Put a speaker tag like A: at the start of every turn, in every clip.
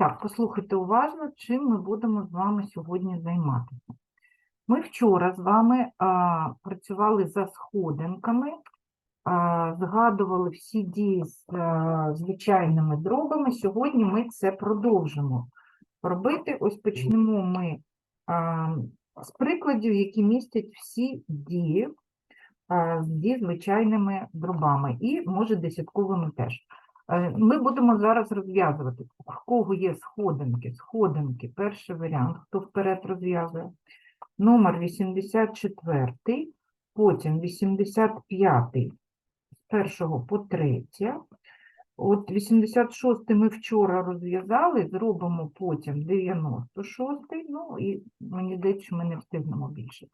A: Так, послухайте уважно, чим ми будемо з вами сьогодні займатися. Ми вчора з вами а, працювали за сходинками, а, згадували всі дії з а, звичайними дробами. Сьогодні ми це продовжимо робити. Ось почнемо ми а, з прикладів, які містять всі дії а, зі звичайними дробами і, може, десятковими теж. Е, Ми будемо зараз розв'язувати. В кого є сходинки? Сходинки, перший варіант, хто вперед розв'язує. Номер 84, потім 85 з першого по третє. От 86 ми вчора розв'язали, зробимо потім 96, ну і мені здається, що ми не встигнемо більше.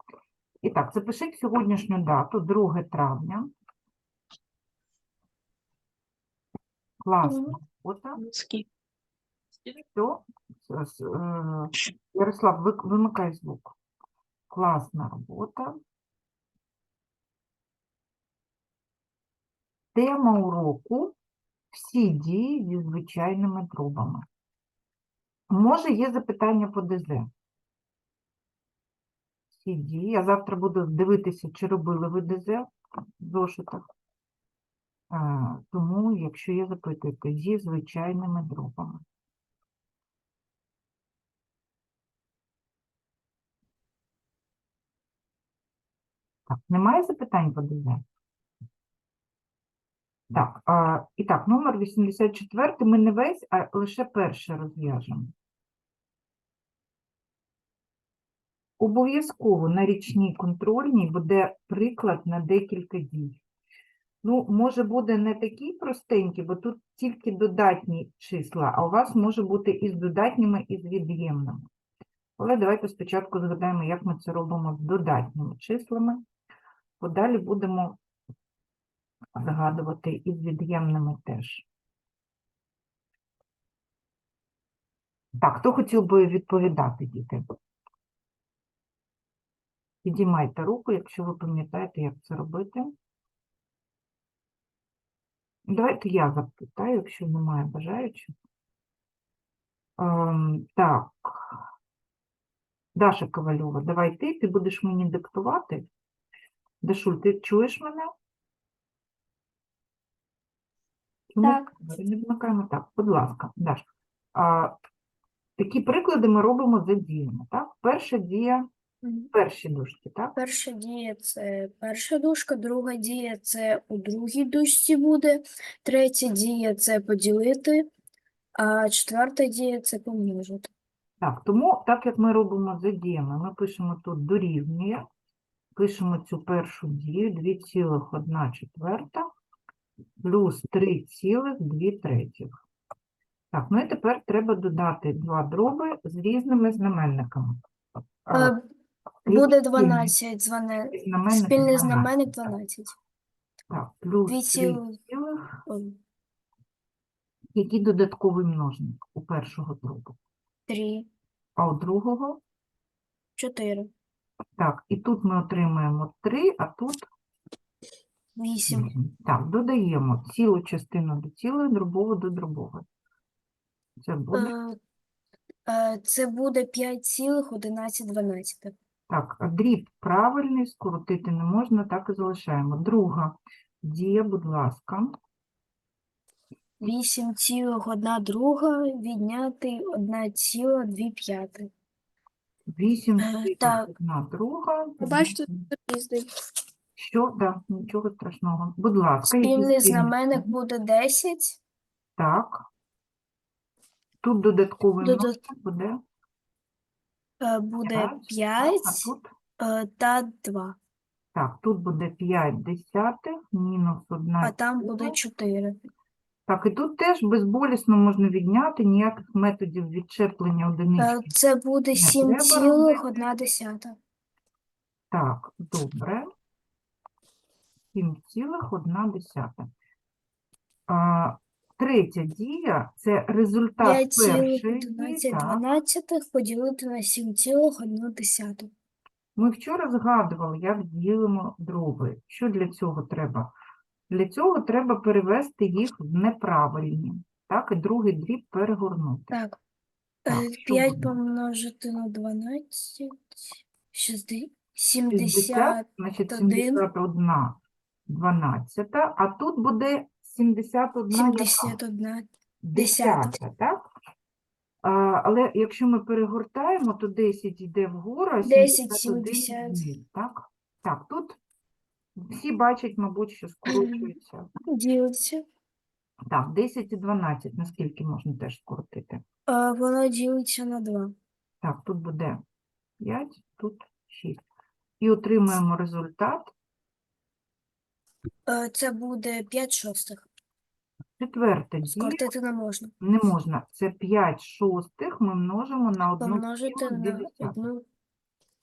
A: І так, запишіть сьогоднішню дату, 2 травня. Класно. Ота. Все. Е, Ярослав, вимикай звук. Класна робота. Тема уроку всі дії зі звичайними дробами. Може, є запитання по ДЗ? Всі дії. Я завтра буду дивитися, чи робили ви ДЗ в зошитах. Тому, якщо є, запитуйте, зі звичайними дробами. Так, немає запитань по ДЗ? Так, а, і так, номер 84 ми не весь, а лише перше розв'яжемо. Обов'язково на річній контрольній буде приклад на декілька дій. Ну, може буде не такий простенький, бо тут тільки додатні числа, а у вас може бути і з додатніми, і з від'ємними. Але давайте спочатку згадаємо, як ми це робимо з додатніми числами. Подалі будемо згадувати і з від'ємними теж. Так, хто хотів би відповідати, діти? Підіймайте руку, якщо ви пам'ятаєте, як це робити. Давайте я запитаю, якщо немає бажаючих. Ем, так. Даша Ковальова, давай ти, ти будеш мені диктувати. Дашуль, ти чуєш мене?
B: Так.
A: камери Не вмикаємо так, будь ласка, Даш. А, такі приклади ми робимо за діями, так? Перша дія, перші дужки, так?
B: Перша дія це перша дужка, друга дія це у другій дужці буде, третя дія це поділити, а четверта дія це помножити.
A: Так, тому, так як ми робимо за діями, ми пишемо тут дорівнює, пишемо цю першу дію 2,1 четверта плюс 3,2 третіх. Так, ну і тепер треба додати два дроби з різними знаменниками. А,
B: Е, Буде 12 зване...
A: знаменники
B: спільний
A: 12,
B: знаменник
A: так.
B: 12.
A: Так, плюс
B: Дві
A: 3
B: ціли-
A: цілих.
B: Ой,
A: Який додатковий множник у першого дробу?
B: 3,
A: А у другого?
B: 4,
A: Так, і тут ми отримаємо 3, а тут
B: 8.
A: Вісім. Так, додаємо цілу частину до цілої, дробову до дробової. Це буде.
B: Е, е, Це буде 5,11.
A: Так, дріб правильний, скоротити не можна, так і залишаємо. Друга дія, будь ласка.
B: 8,1 друга відняти 1,2 п'яти.
A: 8
B: Е, так.
A: одна друга.
B: Бачите, Різний.
A: Що? Так, нічого страшного. Будь ласка,
B: Спільний знаменник буде 10,
A: Так. Тут додатковий
B: Додат-
A: буде
B: е, буде
A: П'ять,
B: 5
A: тут
B: е, та 2,
A: Так, тут буде 5 десятих, мінус 1
B: а там буде 4.
A: Так, і тут теж безболісно можна відняти, ніяких методів відчеплення
B: Е,
A: одинички.
B: Це буде
A: треба
B: 7,1.
A: Так, добре. 7,1. А, третя дія – це результат першої дії. Так.
B: 5,11 поділити на 7,1.
A: Ми вчора згадували, як ділимо дроби. Що для цього треба? Для цього треба перевести їх в неправильні. Так, і другий дріб перегорнути.
B: Так,
A: Так,
C: Е, 5
A: буде?
C: помножити на 12, 60,
A: 60,
C: 70,
A: значить
C: один.
A: 71 12, а тут буде 71 яка?
C: 71.
A: Десята, так? А, але якщо ми перегортаємо, то 10 йде вгору, а
C: 10,
A: 71
C: 70.
A: вниз, так? Так, тут всі бачать, мабуть, що скорочується.
C: Ділиться.
A: Так, 10 і 12, наскільки можна теж скоротити?
C: А воно ділиться на 2.
A: Так, тут буде 5, тут 6. І отримуємо результат.
C: Е, Це буде 5 шостих.
A: Дія
C: Скоротити не можна.
A: не можна. Це 5 шостих ми множимо на 1
C: Помножити на одну.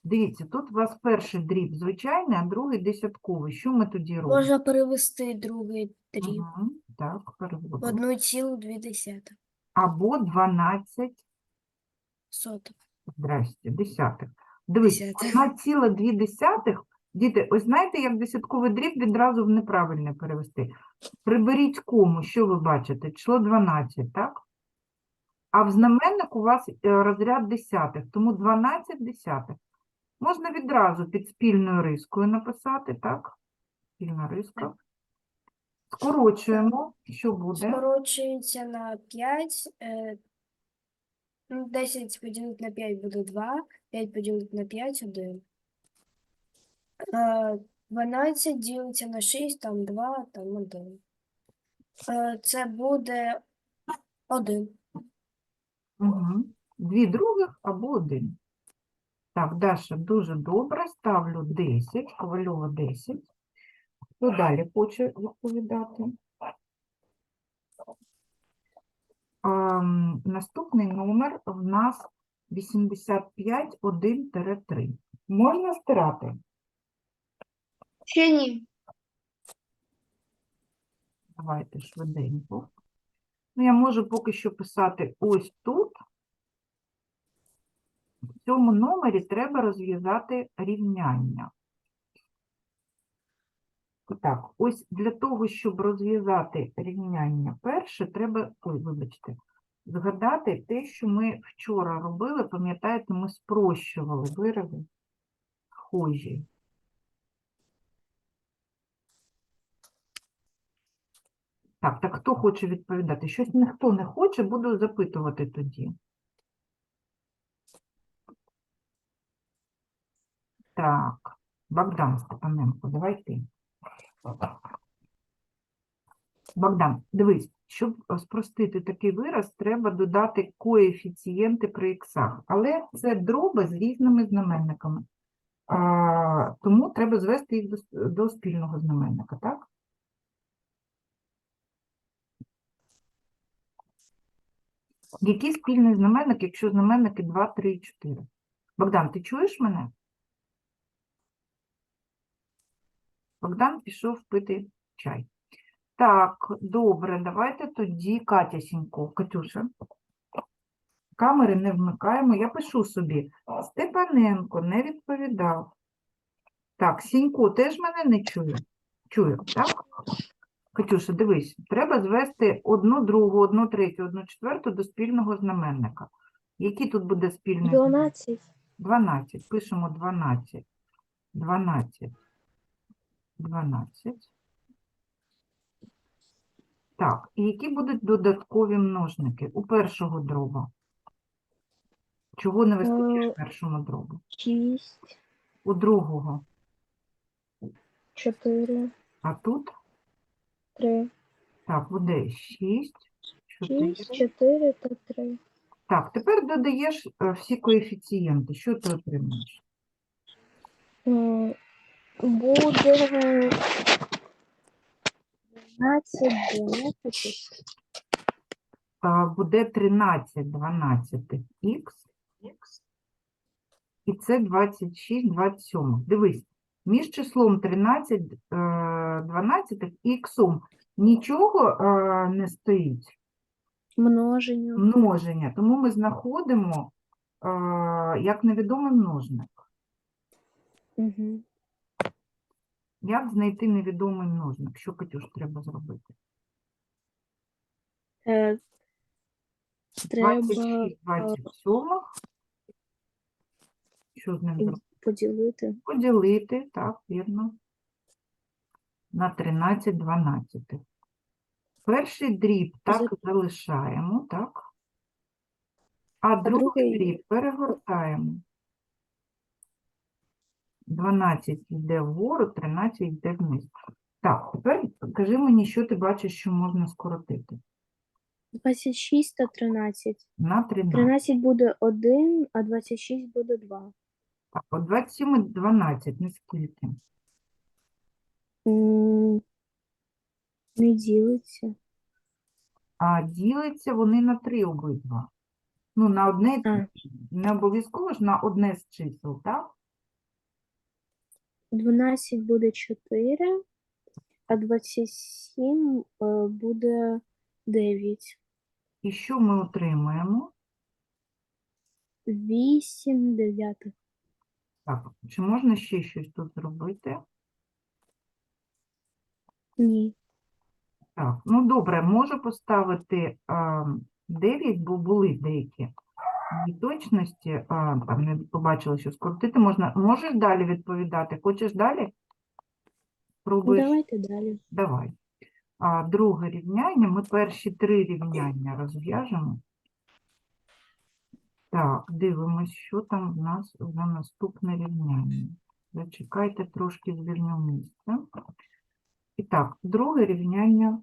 A: Дивіться, тут у вас перший дріб звичайний, а другий десятковий. Що ми тоді робимо?
C: Можна перевести другий дріб.
A: Мгм, Так, переводимо.
C: одну цілу дві десятих.
A: Або 12,
C: Сотих.
A: здрасте, десятих. Дивись,
C: Десятих.
A: 1,2 десятих. Діти, ось знаєте, як десятковий дріб відразу в неправильне перевести. Приберіть кому, що ви бачите? Число 12, так? А в знаменник у вас е, розряд десятих, тому 12 десятих. Можна відразу під спільною рискою написати, так? Спільна риска. Скорочуємо, що буде?
C: Скорочується на 5. Е, ну, 10 поділити на 5 буде 2. 5 поділити на 5 – 1. Е, 12 ділиться на 6, там 2, там 1. Е, це буде 1.
A: Угу. Дві других або один. Так, Даша, дуже добре. Ставлю 10, Ковальова 10. Хто далі хоче відповідати? Ем, наступний номер в нас 851-3. Можна стирати?
B: Ще ні.
A: Давайте швиденько. Ну, я можу поки що писати ось тут. В цьому номері треба розв'язати рівняння. Так, ось для того, щоб розв'язати рівняння перше, треба, ой, вибачте, згадати те, що ми вчора робили. Пам'ятаєте, ми спрощували вирази схожі. Так, так хто хоче відповідати? Щось ніхто не хоче, буду запитувати тоді. Так, Богдан Степаненко, давай ти. Богдан, дивись, щоб спростити такий вираз, треба додати коефіцієнти при іксах, але це дроби з різними знаменниками. А, тому треба звести їх до, до спільного знаменника, так? Який спільний знаменник, якщо знаменники 2, 3 і 4? Богдан, ти чуєш мене? Богдан пішов пити чай. Так, добре, давайте тоді Катя Сінько. Катюша. Камери не вмикаємо. Я пишу собі. Степаненко не відповідав. Так, Сінько теж мене не чує. Чую, так? Катюша, дивись, треба звести одну другу, одну третю, одну четверту до спільного знаменника. Який тут буде спільний знаменник?
B: 12.
A: 12. Пишемо 12. 12. 12. Так, і які будуть додаткові множники у першого дроба? Чого не вистачає
B: Е,
A: першому дробу?
B: 6,
A: У другого.
B: 4,
A: А тут,
B: 3.
A: так, буде 6, 4.
B: 6, 4 та 3.
A: Так, тепер додаєш е, всі коефіцієнти. Що ти отримаєш?
B: М, Буде 12, 12.
A: А, Буде 13 12 х, і це 26 27. Дивись, між числом 13 е, 12 і х нічого е, не стоїть.
B: Множення.
A: Множення. Тому ми знаходимо е, як невідомий множник.
B: Угу.
A: Як знайти невідомий множник? Що, Катюш, треба зробити?
B: Е, треба
A: 26, 27. Що з ним зробити?
B: Поділити.
A: Поділити, так, вірно. На 13 12. Перший дріб так
B: За-
A: залишаємо, так? А другий- дріб перегортаємо. 12 йде вгору, 13 йде вниз. Так, тепер кажи мені, що ти бачиш, що можна скоротити.
B: 26 та 13.
A: На 13.
B: 13 буде 1, а 26 буде 2.
A: Так, от 27 і 12, не скільки?
B: М, Не ділиться.
A: А діляться вони на 3 обидва. Ну, на одне,
B: А.
A: не обов'язково ж на одне з чисел, так?
B: 12 буде 4, а 27 е, буде 9.
A: І що ми отримаємо?
B: 8 дев'ятих.
A: Так, чи можна ще щось тут зробити?
B: Ні.
A: Так, ну добре, можу поставити а, 9, бо були деякі неточності, а, там не побачила, що скоротити можна. Можеш далі відповідати? Хочеш далі? Пробуєш?
B: давайте далі.
A: Давай. А, друге рівняння. Ми перші три рівняння розв'яжемо. Так, дивимось, що там в нас за наступне рівняння. Зачекайте, трошки звільню місце. І так, друге рівняння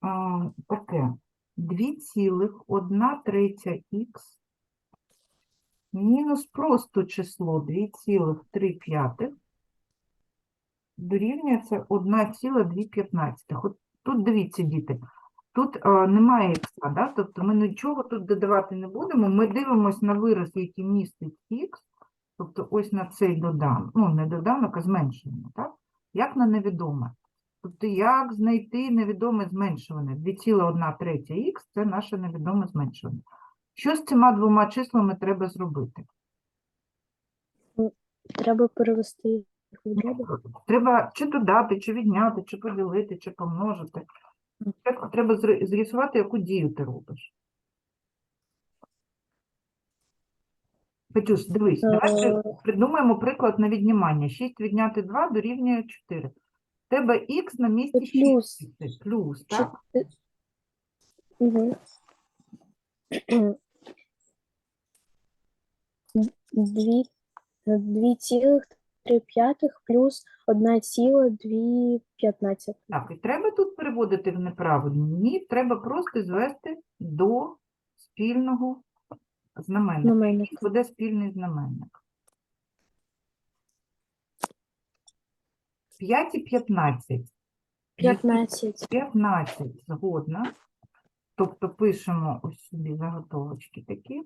A: а, таке. 2,1 третя х мінус просто число 2,3 п'ятих дорівнює це 1,215. От тут дивіться, діти, тут а, немає х, да? тобто ми нічого тут додавати не будемо. Ми дивимося на вираз, який містить х, тобто ось на цей доданок, ну не доданок, а зменшення, так? Як на невідоме. Тобто як знайти невідоме зменшуване? 2,1 третя х – це наше невідоме зменшуване. Що з цими двома числами треба зробити?
B: Треба перевести їх в дроби.
A: Треба чи додати, чи відняти, чи поділити, чи помножити. Спочатку треба з'ясувати, яку дію ти робиш. Петюш, дивись, давай
B: Е,
A: придумаємо приклад на віднімання. 6 відняти 2 дорівнює 4. В тебе х на місці
B: Це плюс.
A: Плюс, так?
B: Угу. Дві, дві цілих три п'ятих плюс одна ціла дві п'ятнадцятих.
A: Так, і треба тут переводити в неправильні. Ні, треба просто звести до спільного знаменника.
B: Знаменник.
A: Буде спільний знаменник. 5 і 15.
B: 15.
A: 15, згодна. Тобто пишемо ось сюди заготовочки такі.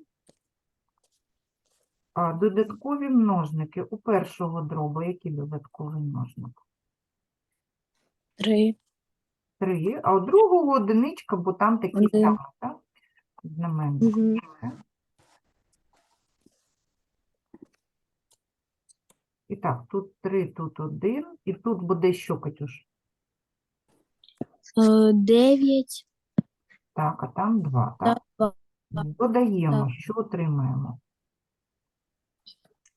A: А додаткові множники у першого дроба. Який додатковий множник?
B: Три.
A: 3, а у другого одиничка, бо там такі
B: Один.
A: самі, так? Знаменник.
B: Угу.
A: І так, тут 3, тут 1, і тут буде що, Катюш?
B: Е, Дев'ять.
A: Так, а там 2, так?
B: Два.
A: Додаємо,
B: Так.
A: що отримаємо?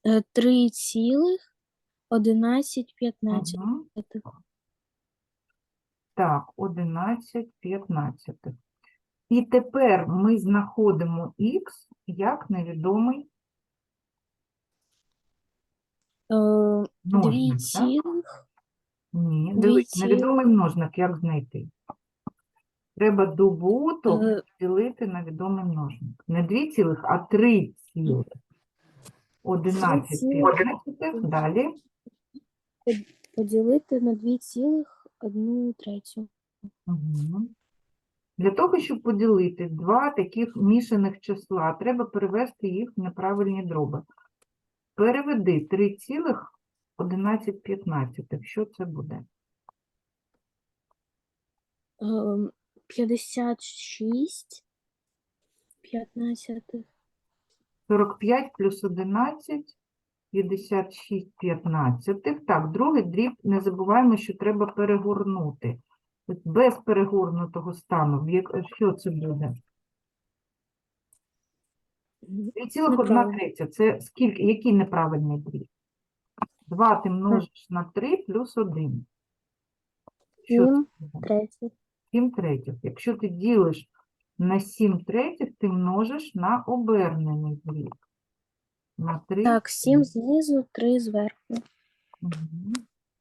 B: Е, Три цілих одинадцять п'ятнадцять.
A: Мгм. Так, 11 15. І тепер ми знаходимо х як невідомий
B: Е,
A: множник. так?
B: цілих.
A: Ні, дивись, невідомий множник як знайти? Треба добуток
B: Е.
A: поділити на відомий множник. Не 2 цілих, а 3 цілих. 11
B: цілих.
A: 15. Далі.
B: Поділити на дві цілих одну третю.
A: Мгм. Для того, щоб поділити два таких мішаних числа, треба перевести їх в неправильні дроби. Переведи 3,11. Що це буде?
B: Ем, П'ятдесят шість п'ятнадцятих.
A: 45 плюс 11, 56 п'ятнадцятих. Так, другий дріб, не забуваємо, що треба перегорнути. Без перегорнутого стану, що це буде?
B: Мгм.
A: 3,1
B: Неправильно.
A: третя. Це скільки? Який неправильний дріб? 2 ти множиш на 3 плюс 1. Що
B: Сім третіх.
A: 7 третіх. Якщо ти ділиш на 7 третіх, ти множиш на обернений дріб. На 3.
B: Так, сім знизу, три зверху.
A: Мгм.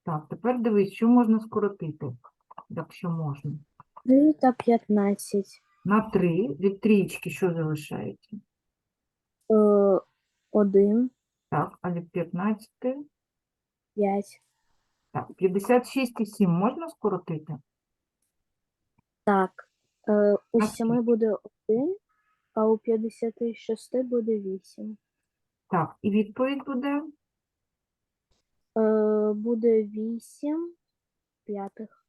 A: Так, тепер дивись, що можна скоротити, якщо можна.
B: Три та п'ятнадцять.
A: На 3 від трієчки що залишається?
B: Е, Один,
A: Так, а від 15?
B: п'ять.
A: Так, 56 і 7 можна скоротити?
B: Так. Е, У
A: На
B: семи буде один, а у п'ятдесяти шести буде вісім.
A: Так, і відповідь буде
B: Е, Буде вісім п'ятих.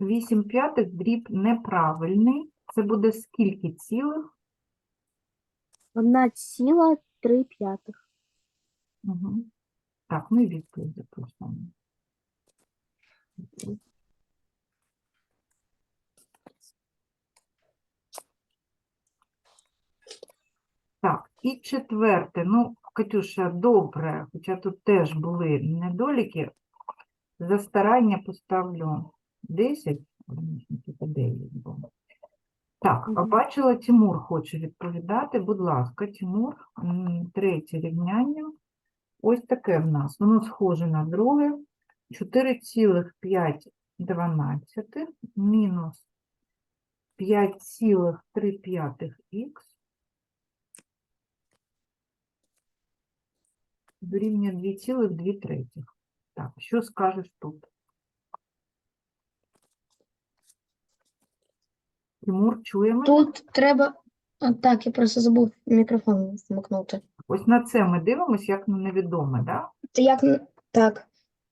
A: 8 п'ятих, дріб неправильний. Це буде скільки цілих?
B: Одна ціла три п'ятих.
A: Угу. Так, ну і відповідь записуємо. Так, і четверте. Ну, Катюша, добре, хоча тут теж були недоліки. За старання поставлю 10, тільки 9 було. Так, бачила, Тимур хоче відповідати. Будь ласка, Тимур, третє рівняння. Ось таке в нас. Воно схоже на друге. 4,5 мінус 5,3 х дорівнює 2,2 третіх. Так, що скажеш тут? Тимур, чуємо?
D: Тут треба. А, так, я просто забув мікрофон вмикнути.
A: Ось на це ми дивимося, як на невідоме, да?
D: Це як на- так,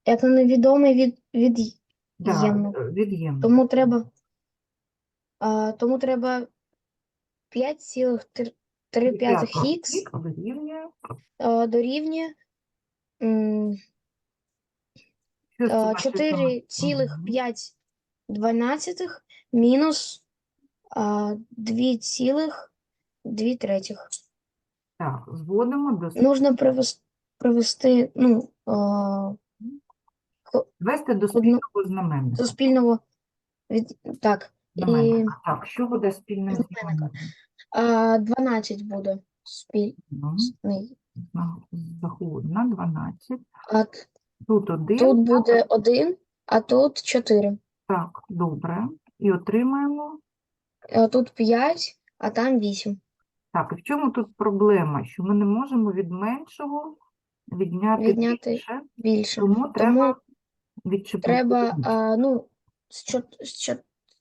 D: як на невідомий від, від
A: Да,
D: Ємно.
A: е, від'ємно.
D: тому треба. А, тому треба 5,3 х
A: х дорівнює.
D: дорівнює 4,5 мінус а, 2,2 третіх.
A: Так, зводимо до
D: Нужно привести, привести ну, а,
A: звести до спільного знаменника.
D: до спільного від так.
A: Знаменника. Так, що буде спільним
D: знаменника.
A: знаменником?
D: А, 12 буде спільний.
A: На- Заходимо на 12.
D: А
A: Тут один.
D: тут буде 1, а тут 4.
A: Так, добре. І отримаємо.
D: А тут 5, а там 8.
A: Так, і в чому тут проблема? Що ми не можемо від меншого відняти,
D: Відняти
A: більше,
D: Більше.
A: тому треба відчепити.
D: Треба а, ну, з,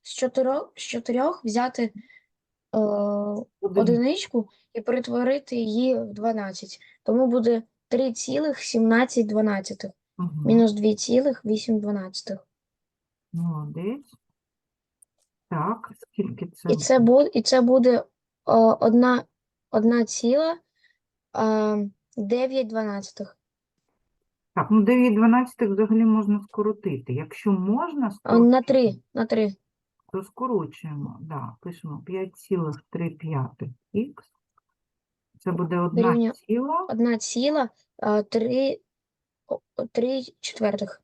D: чотирьох, з чотирьох взяти е,
A: Один.
D: одиничку і перетворити її в 12. Тому буде 3,17.
A: Мгм.
D: Мінус 2,8.
A: Молодець. Так, скільки це?
D: І це буде, і це буде о, одна, одна ціла а, 9 дванадцятих.
A: Так, ну 9 12 взагалі можна скоротити. Якщо можна
D: А, На
A: скоротити,
D: 3, на 3.
A: то скорочуємо. Да, пишемо 5,3 х. Це буде 1
D: Дорівнює
A: ціла.
D: Одна ціла, а, 3, 3 четвертих.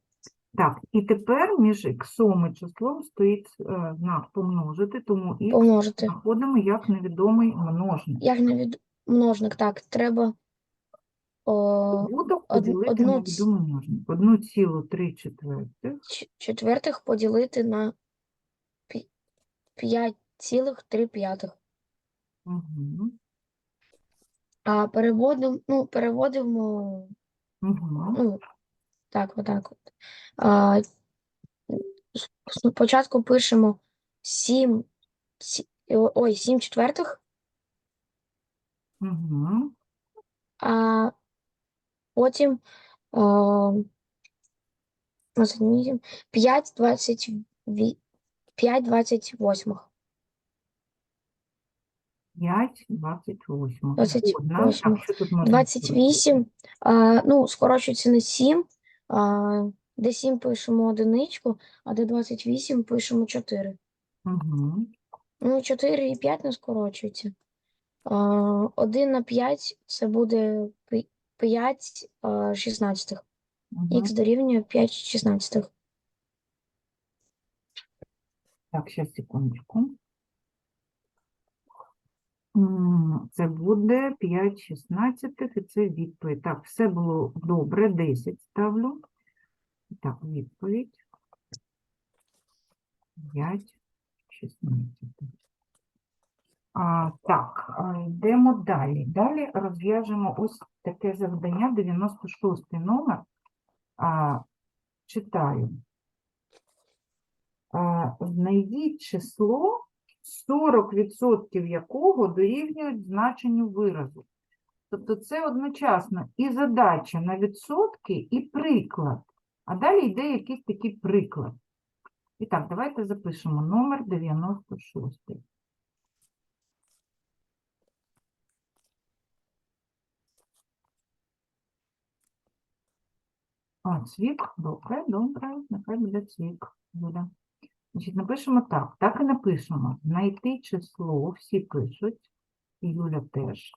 A: Так, і тепер між іксом і числом стоїть е, знак помножити, тому
D: Помножити.
A: знаходимо як невідомий множник.
D: Як від... множник, так, треба о,
A: Добуток
D: од-
A: поділити
D: одну
A: на
D: ц-
A: відомий множник. 1,3 четвертих.
D: ч- четвертих поділити на 5,3 п'ятих.
A: Угу.
D: А переводимо, ну, переводимо,
A: Угу.
D: ну, так, отак от. А, спочатку пишемо 7, ой, 7 четвертих,
A: Угу.
D: а потім а, 5 28. 5 28.
A: 5, 28.
D: 28.
A: Так, що тут можна
D: 28, а, ну, скорочується на 7, а, де 7 пишемо одиничку, а де 28 пишемо 4.
A: Угу.
D: Ну, 4 і 5 не скорочується. 1 на 5 це буде 5 шістнадцятих.
A: Мгм.
D: Х дорівнює 5 шістнадцятих.
A: Так, ще секундочку. Це буде 5 шістнадцятих, і це відповідь. Так, все було добре, 10 ставлю. Так, відповідь. 5 шістнадцятих. А, так, йдемо далі. Далі розв'яжемо ось таке завдання, 96 номер. А, читаю. А, знайдіть число, 40% якого дорівнюють значенню виразу. Тобто це одночасно і задача на відсотки, і приклад. А далі йде якийсь такий приклад. І так, давайте запишемо номер 96. А, цвік, добре, добре, нехай буде цвік. Юля. Значить, напишемо так, так і напишемо. Знайти число, всі пишуть, і Юля теж.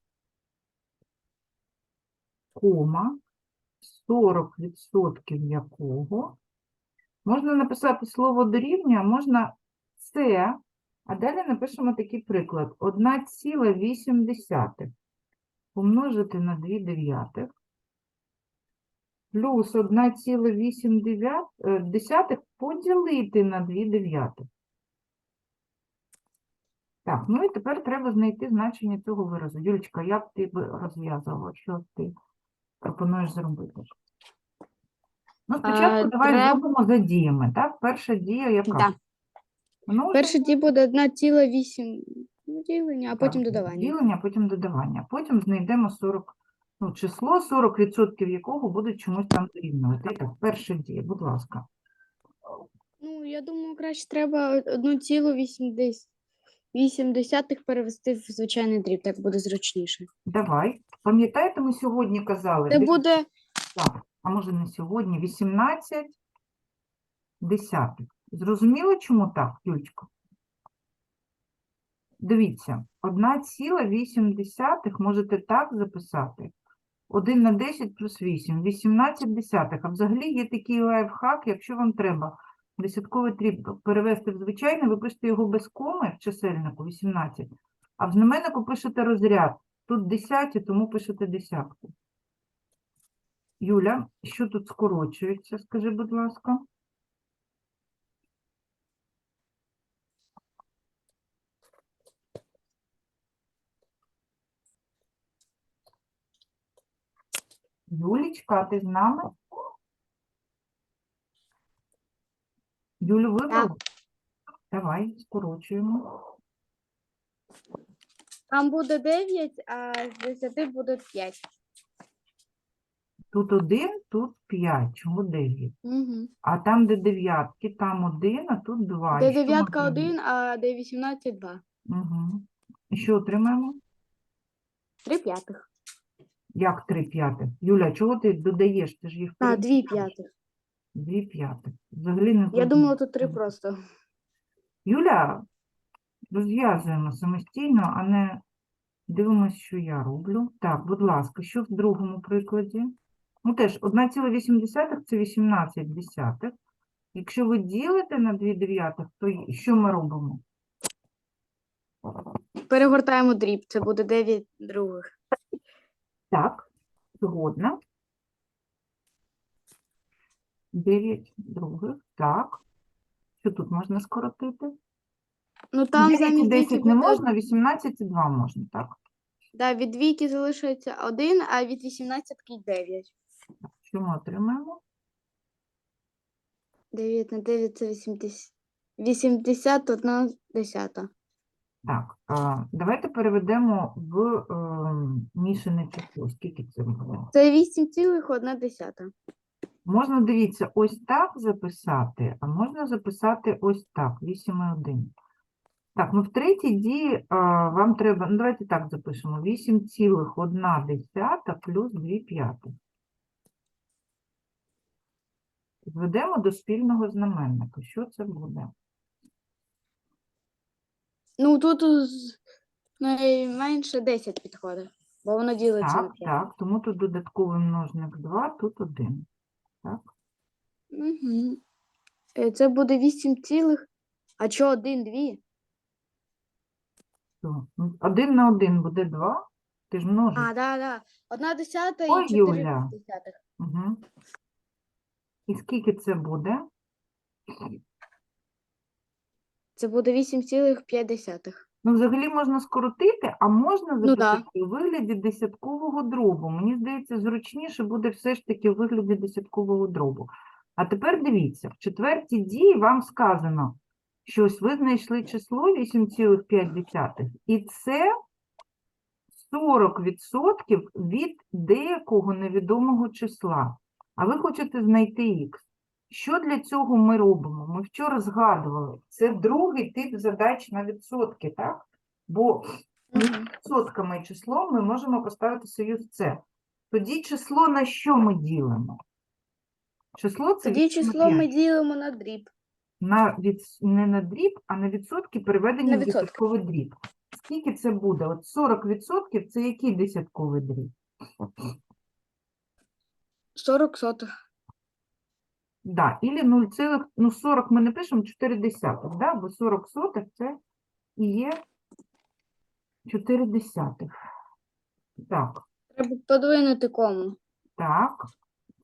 A: Кома, 40% якого. Можна написати слово дорівнює, можна це, а далі напишемо такий приклад. 1,8 помножити на 2 дев'ятих плюс 1,8 поділити на 2 дев'ятих. Так, ну і тепер треба знайти значення цього виразу. Юлечка, як ти би розв'язувала? Що ти пропонуєш зробити? Ну, спочатку давай
E: треба-
A: зробимо за діями, так? Перша дія яка?
E: Да.
A: Множення,
E: Перший дій буде 1,8 ділення, а потім
A: так,
E: додавання.
A: Ділення, потім додавання. Потім знайдемо 40, ну, число, 40% якого буде чомусь там дорівнювати. І Так, перша дія, будь ласка.
E: Ну, я думаю, краще треба 1,8 перевести в звичайний дріб, так буде зручніше.
A: Давай. Пам'ятаєте, ми сьогодні казали?
E: Це буде
A: Так, а може не сьогодні, 18 десятих. Зрозуміло, чому так, Юльчко? Дивіться, 1,8 можете так записати. 1 на 10 плюс 8, 18 десятих. А взагалі є такий лайфхак, якщо вам треба десятковий тріб перевести в звичайний, ви пишете його без коми в чисельнику 18, а в знаменнику пишете розряд. Тут десяті, тому пишете десятку. Юля, що тут скорочується, скажи, будь ласка. Юлічка, ти з нами? Юлю вибрала? Давай, скорочуємо.
E: там буде 9, а з 10 буде 5.
A: Тут один, тут 5, чому 9?
E: Угу.
A: А там, де дев'ятки, там один, а тут 2.
E: Де дев'ятка 1, а де 18 2.
A: Угу. І що отримаємо?
E: 3 п'ятих.
A: Як 3 п'ятих? Юля, чого ти додаєш? Ти ж їх
E: А, 2
A: переписуєш.
E: п'ятих.
A: 2 п'ятих. Взагалі не
E: Я
A: зрозуміло.
E: думала, тут 3 просто.
A: Юля, розв'язуємо самостійно, а не дивимося, що я роблю. Так, будь ласка, що в другому прикладі? Ну теж 1,8 це 18 десятих. Якщо ви ділите на 2 дев'ятих, то й- що ми робимо?
E: Перегортаємо дріб, це буде 9 других.
A: Так, згодна. 9 других, так. Що тут можна скоротити?
E: Ну там
A: 9
E: замість
A: 10 не можна, 18 і 2 можна, так?
E: Да, від двійки залишається 1, а від 18 9.
A: Що ми отримаємо?
E: 9 на 9 це 80. 81 десята.
A: Так, давайте переведемо в е, мішане число. Скільки це буде?
E: Це 8,1.
A: Можна, дивіться, ось так записати, а можна записати ось так, 8,1. Так, ну в третій дії вам треба, ну давайте так запишемо, 8,1 плюс 2 п'ятих. Зведемо до спільного знаменника. Що це буде?
E: Ну тут з- Найменше 10 підходить, бо воно ділиться на
A: Так,
E: 5.
A: так, тому тут додатковий множник 2, тут 1.
E: Угу. Це буде 8 цілих, а що 1, 2?
A: Все. 1 на 1 буде 2, ти ж множиш.
E: А, да, да. Одна десята
A: Ой,
E: і 4
A: Юля.
E: десятих.
A: Угу. І скільки це буде?
E: Це буде 8,5.
A: Ну, взагалі можна скоротити, а можна
E: Ну,
A: записати у вигляді десяткового дробу. Мені здається, зручніше буде все ж таки у вигляді десяткового дробу. А тепер дивіться, в четвертій дії вам сказано, що ось ви знайшли число 8,5, і це 40% від деякого невідомого числа. А ви хочете знайти х. Що для цього ми робимо? Ми вчора згадували, це другий тип задач на відсотки, так? Бо відсотками і числом ми можемо поставити союз С. Тоді число на що ми ділимо? Число це
E: Тоді
A: 8 на
E: число ми ділимо на дріб.
A: на від... не на дріб, а на відсотки переведені
E: На
A: в
E: відсотки.
A: десятковий дріб. Скільки це буде? От 40% це який десятковий дріб?
E: 40 сотих.
A: Да, ілі 0, ну 40 ми не пишемо 4 десятих, да? бо 40 сотих це і є 4 десятих. Так,
E: Треба подвинути кому.
A: так,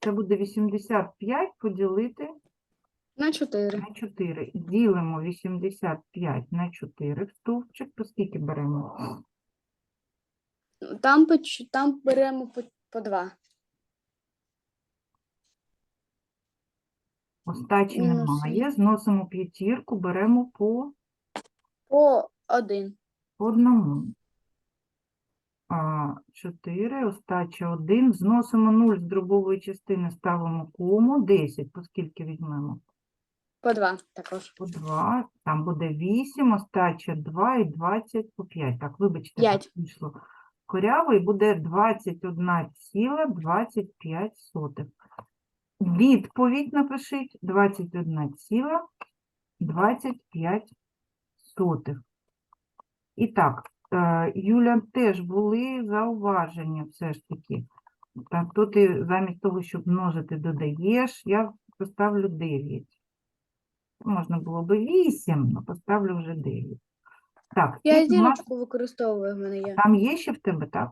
A: це буде 85 поділити
E: На 4.
A: на 4. Ділимо 85 на 4 в стовпчик, то скільки беремо?
E: Там, по ч- там беремо по, по 2.
A: Остачі
E: Мінус
A: немає, зносимо п'ятірку, беремо по
E: По 1.
A: по одному. А, 4, остача 1, зносимо 0 з дробової частини, ставимо кому, 10, по скільки візьмемо?
E: По 2 також.
A: По 2, там буде 8, остача 2 і 20 по 5. Так, вибачте, так
E: П'ять.
A: вийшло коряво, і буде 21,25. Відповідь напишіть 21,25. І так, е, Юля, теж були зауваження все ж таки. Так, то ти замість того, щоб множити, додаєш, я поставлю 9. Можна було би 8, але поставлю вже 9. Так,
E: Я зірочку використовую, в мене є.
A: там є ще в тебе, так?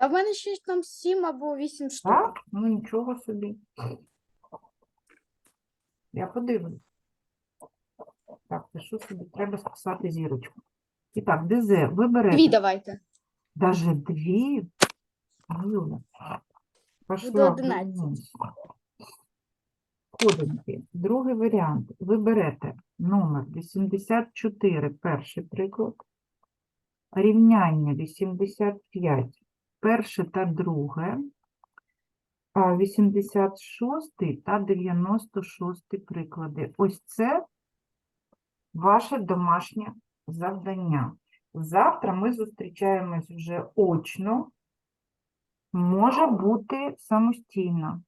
E: А в мене ще там 7 або 8 штук.
A: Так? Ну нічого собі. Я подивлюсь. Так, пишу собі, треба списати зірочку. І так, ДЗ, ви берете.
E: Дві давайте.
A: Даже дві? Юля. Пошла
E: Буде 11.
A: вниз. Другий варіант. Ви берете номер 84, перший приклад. Рівняння 85, перше та друге. 86 та 96 приклади. Ось це ваше домашнє завдання. Завтра ми зустрічаємось вже очно. Може бути самостійно.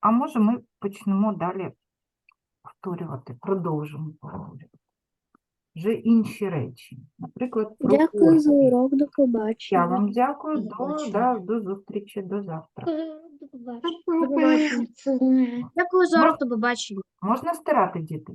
A: А може ми почнемо далі повторювати, продовжимо повторювати. Вже інші речі. Наприклад, про
B: Дякую за урок, до
A: Я
B: побачення.
A: вам дякую.
E: До
A: До,
E: побачення.
A: да, до зустрічі, до завтра.
C: Дякую за урок, до побачення.
A: Можна стирати, діти?